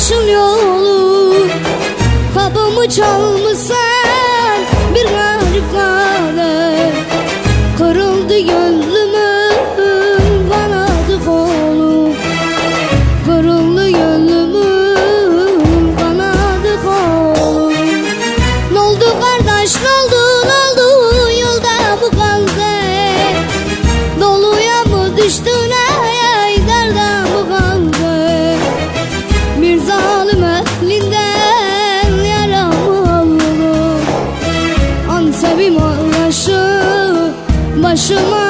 Almışın yolu Kabımı çalmışsan Bir harikane Kırıldı gönlümün Kanadı kolum Kırıldı gönlümün Kanadı kolum Ne oldu kardeş ne oldu ne oldu? Başıma yıktın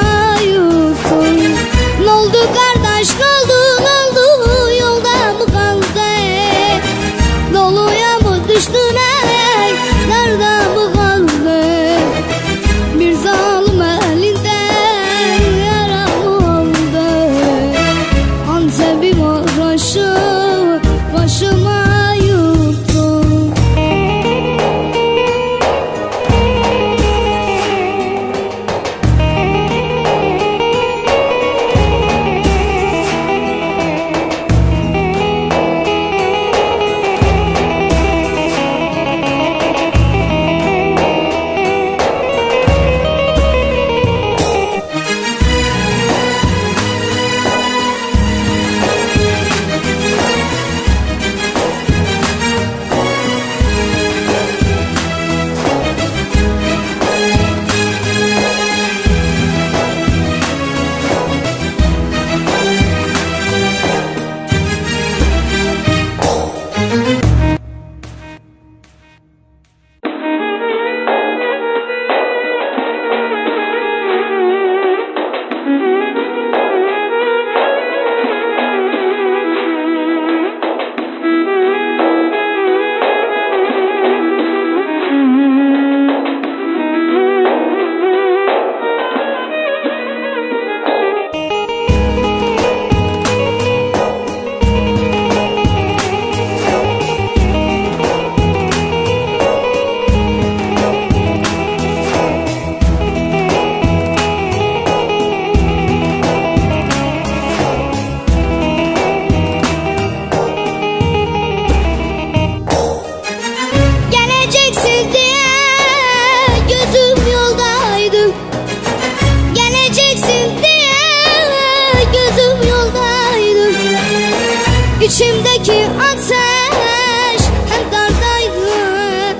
İçimdeki ateş hep dardaydı.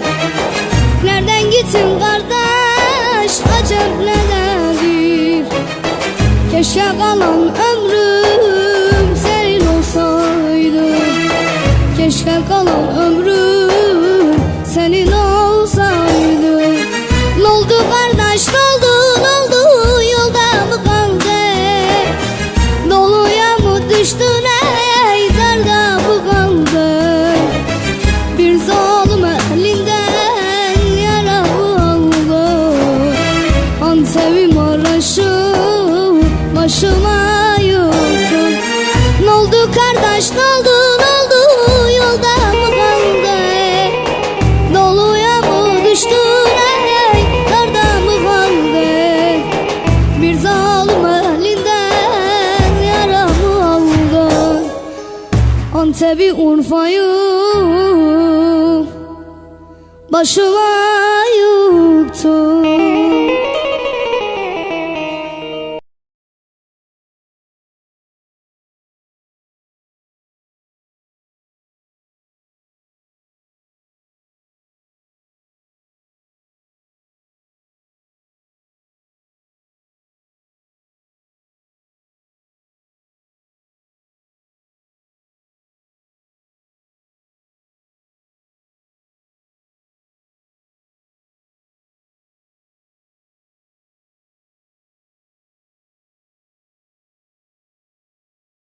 Nereden gittin kardeş? Acep nedir Keşke kalan ömrüm senin olsaydı. Keşke kalan ömrüm senin olsaydı kardeş noldu noldu yolda mı kaldı Doluya mı düştün ey nerede mi kaldı Bir zalim elinden yaramı aldı Antep'i Urfa'yı başıma yıktı